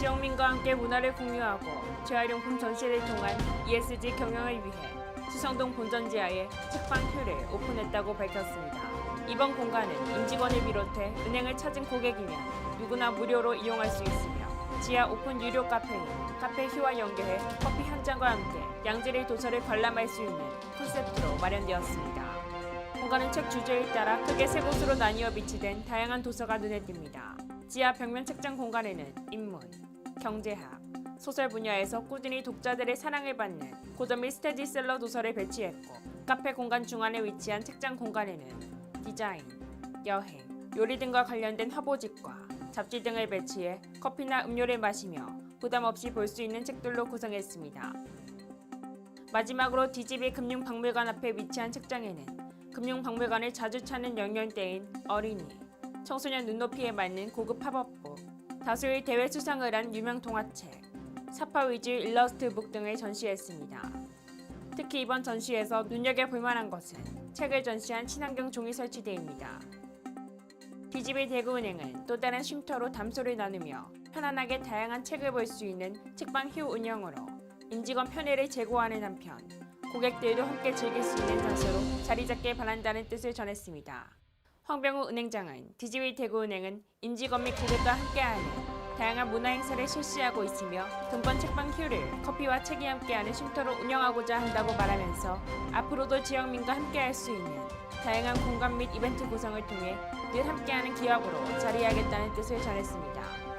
지역민과 함께 문화를 공유하고 재활용품 전시를 통한 ESG 경영을 위해 수성동 본전 지하에 책방 표를 오픈했다고 밝혔습니다. 이번 공간은 임직원을 비롯해 은행을 찾은 고객이면 누구나 무료로 이용할 수 있으며 지하 오픈 유료 카페인 카페 휴와 연계해 커피 한 잔과 함께 양질의 도서를 관람할 수 있는 콘셉트로 마련되었습니다. 공간은 책 주제에 따라 크게 세 곳으로 나뉘어 비치된 다양한 도서가 눈에 띕니다. 지하 벽면 책장 공간에는 인문, 경제학, 소설 분야에서 꾸준히 독자들의 사랑을 받는 및 스테디셀러 도서를 배치했고 카페 공간 중앙에 위치한 책장 공간에는 디자인, 여행, 요리 등과 관련된 화보집과 잡지 등을 배치해 커피나 음료를 마시며 부담 없이 볼 수 있는 책들로 구성했습니다. 마지막으로 DGB 금융박물관 앞에 위치한 책장에는 금융박물관을 자주 찾는 연령대인 어린이, 청소년 눈높이에 맞는 고급 팝업북, 다수의 대회 수상을 한 유명 동화책, 사파 위주 일러스트북 등을 전시했습니다. 특히 이번 전시에서 눈여겨볼 만한 것은 책을 전시한 친환경 종이 설치대입니다. DGB 대구은행은 또 다른 쉼터로 담소를 나누며 편안하게 다양한 책을 볼 수 있는 책방 휴 운영으로 임직원 편의를 제고하는 한편 고객들도 함께 즐길 수 있는 장소로 자리 잡길 바란다는 뜻을 전했습니다. 황병우 은행장은 DGB 대구은행은 임직원 및 고객과 함께하는 다양한 문화 행사를 실시하고 있으며 금번 책방 휴를 커피와 책이 함께하는 쉼터로 운영하고자 한다고 말하면서 앞으로도 지역민과 함께할 수 있는 다양한 공간 및 이벤트 구성을 통해 늘 함께하는 기업으로 자리하겠다는 뜻을 전했습니다.